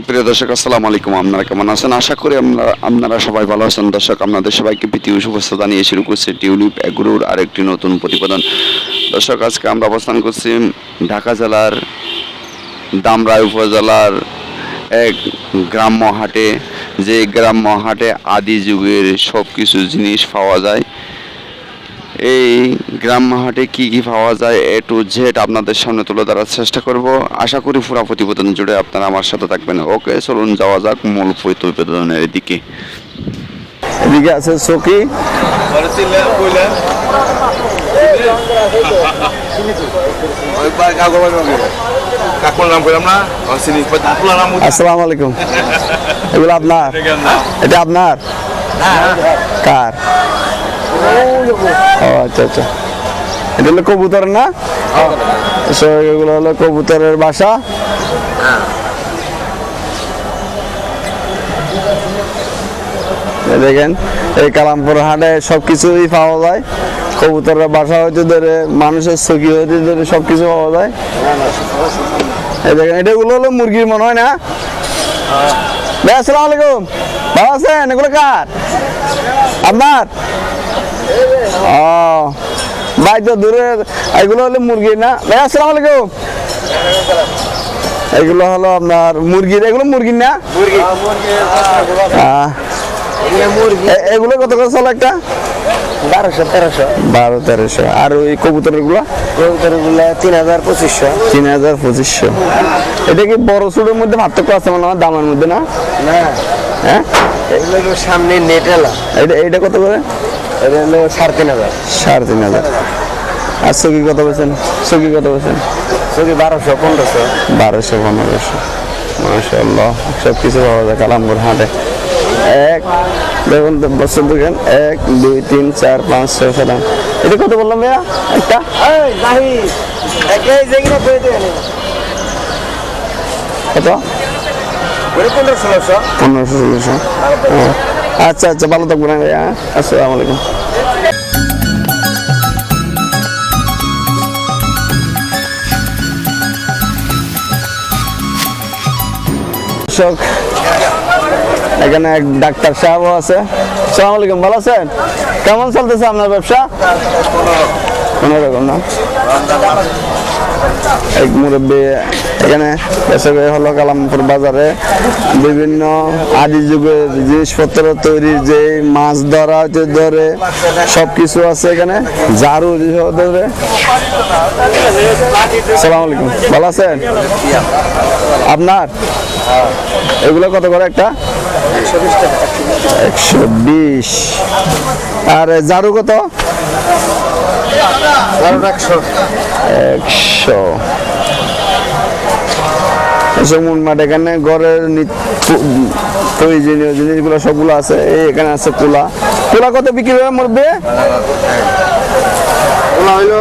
সুপ্রিয় দর্শক, আসসালামু আলাইকুম। আপনারা কেমন আছেন? আশা করি আমরা আপনারা সবাই ভালো আছেন। দর্শক, আপনাদের সবাইকে প্রীতি শুভেচ্ছা জানিয়ে শুরু করছি টিউলিপ এগুরুর আরেকটি নতুন প্রতিবেদন। দর্শক, আজকে আমরা অবস্থান করছি ঢাকা জেলার দামরাই উপজেলার এক গ্রাম্য হাটে। যে গ্রাম্য হাটে আদি যুগের সব কিছু জিনিস পাওয়া যায়। এই গ্রাম হাটে কি কি পাওয়া যায় এ টু জেড আপনাদের সামনে তুলে ধরার চেষ্টা করব। আশা করি পুরো প্রতিবেদন জুড়ে আপনারা আমার সাথে থাকবেন। ওকে চলুন যাওয়া যাক মূল প্রতিবেদনের দিকে। এদিকে আছে সকি কাকুর নাম করলাম না চিনি কাকুর নাম আসসালামু আলাইকুম। এগুলো আপনার? এটা আপনার? কার? আচ্ছা আচ্ছা। এটা হলো কবুতরের বাসা। দেখেন, এই কালামপুর হাটে সব কিছুই পাওয়া যায়। কবুতরের বাসা হইতে ধরে, মানুষের চকি হইতে ধরে সব কিছু পাওয়া যায়। এই দেখেন এটাগুলো হলো মুরগির মনে হয়, না? ভাই, আসসালামু আলাইকুম। ভালো আছেন? এগুলো কার? আপনার? ও ভাই তো দূরে এগুলো হলো মুরগি না? ভাই আসসালামু আলাইকুম। এগুলো হলো আপনার মুরগির এগুলো মুরগির না? এগুলো কত করে চলে একটা? বারোশো তেরোশো। বারো তেরোশো। আর ওই কবুতরেরগুলো কবুতরগুলো তিন হাজার পঁচিশশো। তিন হাজার পঁচিশশো। এটা কি বড় ছোটোর মধ্যে পার্থক্য আছে মনে দামের মধ্যে না? না। হ্যাঁ? এগুলো সামনে নেট এলা এটা এটা কত করে? এটা হলো সাড়ে তিন হাজার। সাড়ে তিন হাজার। আর সকি কত পেয়েছেন সকি কত পেয়েছেন ছবি বারোশো পনেরোশো। বারোশো পনেরোশো। মাসাল্লাহ সব কিছু পাওয়া যায় কালামপুর হাটে। এক দেখুন বছর দেখেন। এক দুই তিন চার পাঁচ ছয় সাত এটা কত বললাম ভাইয়া? একটা? কত? আচ্ছা আচ্ছা ভালো থাকবেন, ভাইয়া। আসসালামু আলাইকুম। এখানে এক ডাক্তার সাহেবও আছে। সালাম আলাইকুম, ভালো আছেন? কেমন চলতেছে আপনার ব্যবসা? কোনো রকম না। এক মুরব্বী এখানে এসে হলো কালামপুর বাজারে বিভিন্ন আদি যুগের জিনিসপত্র তৈরির যে মাছ ধরা হচ্ছে ধরে সব কিছু আছে এখানে। ঝাড়ু ধরে। সালাম আলাইকুম। ভালো আছেন? আপনার? এগুলো কত করে একটা? একশো বিশ। আর ঝাড়ু কত? একশো। যেমন মাঠ এখানে ঘরের প্রয়োজনীয় জিনিসগুলো সবগুলো আছে। এই এখানে আছে কুলা কুলা কত বিক্রি হয় হইল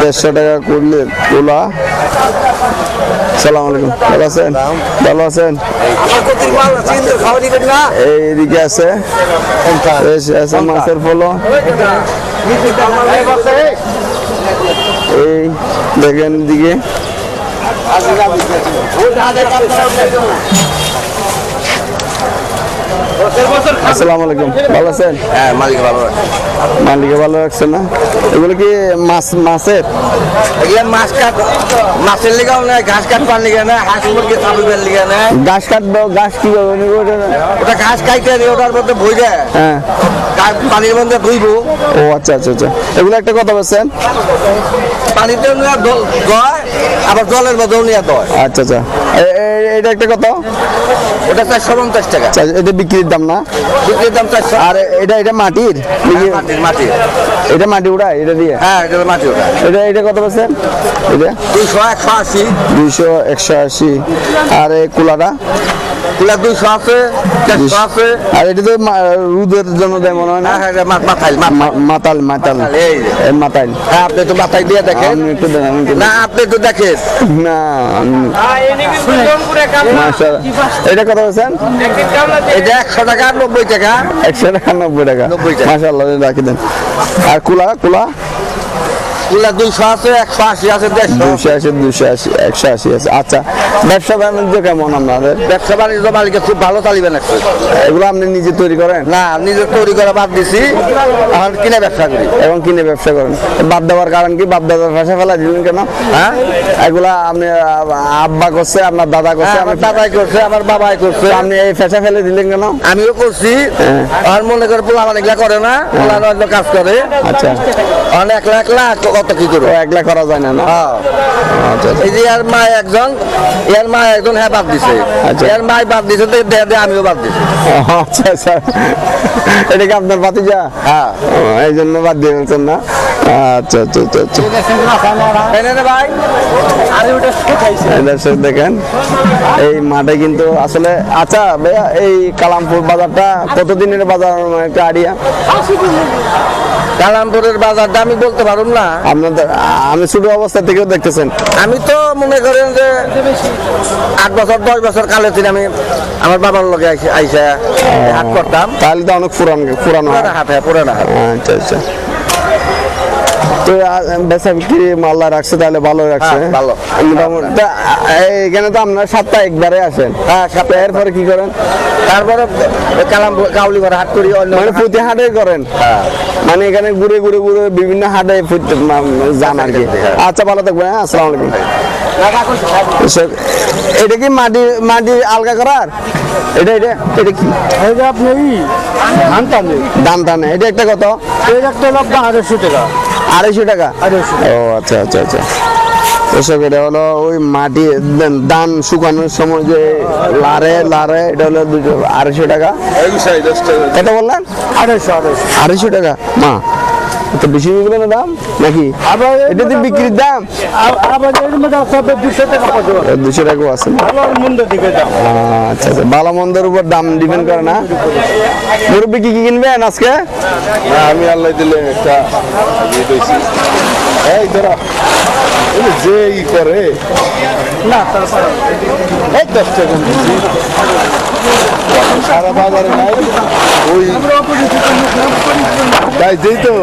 দেড়শো টাকা করলে কুলা সালাম আলাইকুম। ভালো আছেন? ভালো আছেন? এইদিকে আছে। মাছের ফলো এই দেখেন দিকে আসসালামু আলাইকুম। ভালো আছেন? হ্যাঁ মালিক ভালো মালিকে ভালো রাখছে না? এগুলো কি মাছ মাছের? এগুলো মাছ কাট মাছের লিগাও না ঘাস কাটবার লিগে না হাঁস মুরগি চাপিবার লিগে না। গাছ কাটবো গাছ কি নিবো ওটা ঘাস খাইতে ওটার মধ্যে ভুই যায় হ্যাঁ। পানির মধ্যে ধুইবো ও আচ্ছা আচ্ছা আচ্ছা। এগুলো একটা কথা বলছেন? পানিতে আবার জলের মধ্যেও নিয়ে দয়। আচ্ছা আচ্ছা। এটা একটা কত? ওটা চারশো পঞ্চাশ টাকা। এটা বিক্রির দাম না? বিক্রির দাম চারশো। আর এটা এটা মাটির? মাটির মাটি এটা মাটি উড়ায় এটা দিয়ে? হ্যাঁ এটা মাটি ওটা এটা এটা কত বলছেন এটা? দুইশো একশো আশি। দুইশো একশো আশি। আর এই কুলাটা? তুলা দুইশো আছে চারশো আছে। আর এটা তো রোদের জন্য দেয় মনে হয় না? হ্যাঁ হ্যাঁ মাতাল মাতাল। এই যে। মাতাল। হ্যাঁ আপনি তো মাথায় দিয়ে দেখেন। না আপনি তো দেখেন। না। এটা কত বলছেন? এটা একশো টাকা নব্বই টাকা। একশো টাকা নব্বই টাকা। 90 টাকা। মাসাল্লাহ রাখি দেন। আর কুলা কুলা? দুইশো আছে একশো আশি আছে দুশো আশি দুশো আশি একশো আশি আছে। আচ্ছা ব্যবসা বাণিজ্য কেমন আপনাদের? ব্যবসা বাণিজ্য মালিকে খুব ভালো চালিবেন এগুলো আপনি নিজে তৈরি করেন? না নিজে তৈরি করে বাদ দিছি। এখন কিনে ব্যবসা করি। এবং কিনে ব্যবসা করেন? বাদ দেওয়ার কারণ কি? বাদ দেওয়ার ভাষা ফেলা দিলেন কেন? হ্যাঁ? এগুলা আপনি আব্বা করছে আপনার দাদা করছে হ্যাঁ, আমার দাদাই করছে আমার বাবাই করছে। আপনি এই ফেসা ফেলে দিলেন কেন? আমিও করছি। আর মনে করে পোলা এগুলা করে না পোলা কাজ করে। আচ্ছা। অনেক একলা একলা কত কি করব একলা করা যায় না না? হ্যাঁ। আচ্ছা আচ্ছা। এই যে এর মা একজন এর মা একজন হ্যাঁ বাদ দিছে। আচ্ছা। এর মাই বাদ দিছে তো দে দে আমিও বাদ দিছি। আচ্ছা আচ্ছা। এটা কি আপনার ভাতিজা? হ্যাঁ। এই জন্য বাদ দিয়ে ফেলছেন না? আচ্ছা আচ্ছা ভাই। দর্শক দেখেন এই মাঠে কিন্তু আসলে আচ্ছা ভাইয়া এই কালামপুর বাজারটা কতদিনের বাজার? একটা আইডিয়া। কালামপুরের বাজারটা আমি বলতে পারুম না। আপনাদের আমি শুধু অবস্থা থেকেও দেখতেছেন। আমি তো মনে করেন যে আট বছর দশ বছর কালে থেকে আমি আমার বাবার লগে আইসা- হাট করতাম। তাহলে তো অনেক পুরান পুরানো হাট হ্যাঁ পুরানো হাট। আচ্ছা আচ্ছা। বেচা বিক্রি মাল্লা রাখছে তাহলে ভালো রাখছে। হ্যাঁ, ভালো। মোটামুটি। এখানে তো আপনার সপ্তাহে একবারে আসেন হ্যাঁ সপ্তাহে এরপরে কি করেন? তারপরে কালামপুর কাউলি করে হাট করি মানে প্রতি হাটে করেন? মানে এখানে ঘুরে ঘুরে ঘুরে বিভিন্ন হাটে যান আর কি। আচ্ছা ভালো থাকবেন হ্যাঁ আসসালামু আলাইকুম। এটা কি মাটি মাটি আলগা করার? এটা এটা এটা কি? এটা আপনি ধান টানে দাম টানে এটা একটা কত? এই একটা আপনার আড়াইশো টাকা। আড়াইশো টাকা। আড়াইশো ও আচ্ছা আচ্ছা আচ্ছা। এসব এটা হলো ওই মাটি ধান- ধান শুকানোর সময় যে লারে লারে এটা হলো দুটো আড়াইশো টাকা। কত বললেন? আড়াইশো আড়াইশো। আড়াইশো টাকা? মা তো বেশি হয়ে গেল না দাম? নাকি? আবার এটা তো বিক্রির দাম। আবার এর মধ্যে দুশো টাকা আছে। ভালো মন্দ দিকে দাম। আচ্ছা আচ্ছা ভালো মন্দের উপর দাম ডিপেন্ড করে না? মুরব্বি কি কি কিনবেন আজকে? আমি আল্লাহ দিলে একটা ইয়ে এই ধরা যে ই করে না তারপর এক দশ টাকা দিচ্ছি সারা বাজারে নাই ওই তাই যেই তো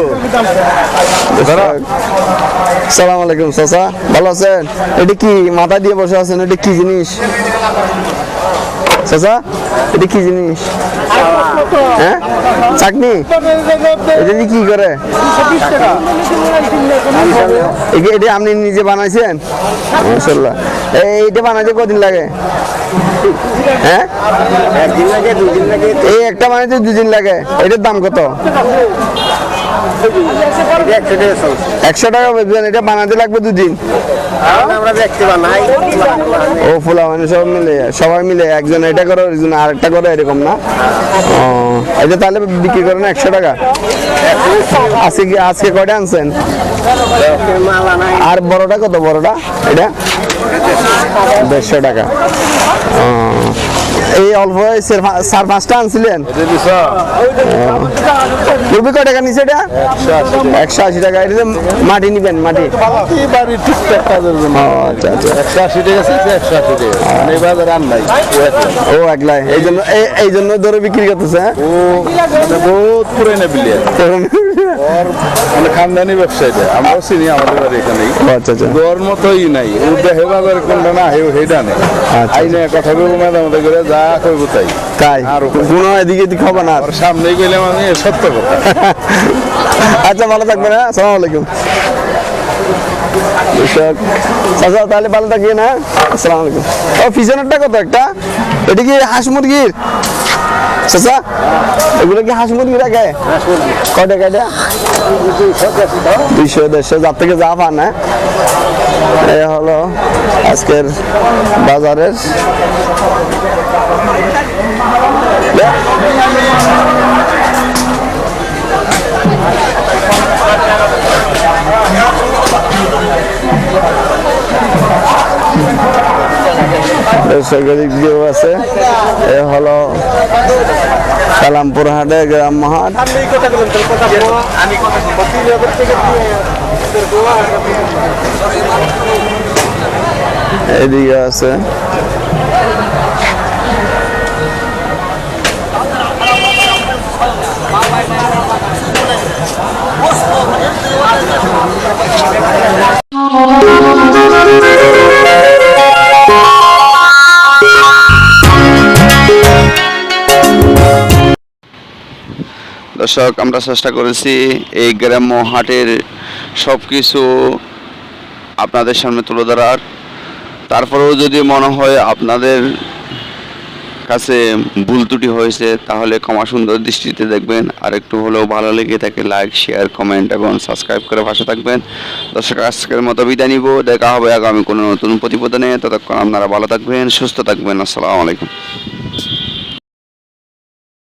সালাম আলাইকুম চাচা ভালো আছেন এটা কি মাথা দিয়ে বসে আছেন এটা কি জিনিস চাচা এটা কি জিনিস? হ্যাঁ চাটনি এটা কি করে এটা আপনি নিজে বানাইছেন? মাশাআল্লাহ। এইটা বানাইতে কদিন লাগে? হ্যাঁ এই একটা বানাইতে দুদিন লাগে। এটার দাম কত? একশো টাকা এটা বানাতে লাগবে দুদিন। ও ফুলা মানে সব মিলে, সবাই মিলে, একজন এটা করে, একজন আরেকটা করে, এরকম না? ও এটা তাহলে বিক্রি করেন একশো টাকা? আজকে আজকে কয়টা আনছেন? আর বড়টা কত বড়টা? এটা? দেড়শো টাকা। এই অল্প বয়সের চার পাঁচটা আনছিলেন? কয় টাকা নিচে এটা? একশো আশি টাকা। এটা মাটি নিবেন মাটি। আচ্ছা আচ্ছা। একশো আশি টাকা একশো টাকা। ও একলাই এই জন্য এই- জন্য ধরে বিক্রি করতেছে হ্যাঁ? বহুত পুরানো বিলিয়ার। মানে খানদানি ব্যবসা এটা আমরাও চিনি আমাদের বাড়ি এখানেই। ও আচ্ছা আচ্ছা। মতোই নাই। ও দেহে বাজারে কোনটা না হেউ হেডা নেই। আইনে কথা কইব মাঝে করে যা কইব তাই। তাই? আর কোনো এদিকে এদিকে খবর না ওর সামনেই কইলাম আমি সত্য কথা। আচ্ছা ভালো থাকবেন হ্যাঁ? আসসালামু আলাইকুম। দর্শক, তাহলে ভালো থাকবেন হ্যাঁ আসসালামু আলাইকুম। ও পিছনেরটা কত একটা? এটা কি হাঁস মুরগির? চাচা এগুলো কি হাঁস মুরগি রাখে? কয়টা কয়টা? দুইশো দেড়শো, যার থেকে যা পান হ্যাঁ? এ হলো আজকের বাজারের। আছে। এ হলো কালামপুর হাটে গ্রাম হাট এদিকে আছে। দর্শক, আমরা চেষ্টা করেছি এই গ্রাম্য হাটের সব কিছু আপনাদের সামনে তুলে ধরার। তারপরেও যদি মনে হয় আপনাদের কাছে ভুল ত্রুটি হয়েছে, তাহলে ক্ষমা সুন্দর দৃষ্টিতে দেখবেন। আর একটু হলেও ভালো লেগে থাকে লাইক শেয়ার কমেন্ট এবং সাবস্ক্রাইব করে পাশে থাকবেন। দর্শক, আজকের মতো বিদায় নিব। দেখা হবে আগামী কোনো নতুন প্রতিবেদনে। ততক্ষণ আপনারা ভালো থাকবেন, সুস্থ থাকবেন। আসসালামু আলাইকুম।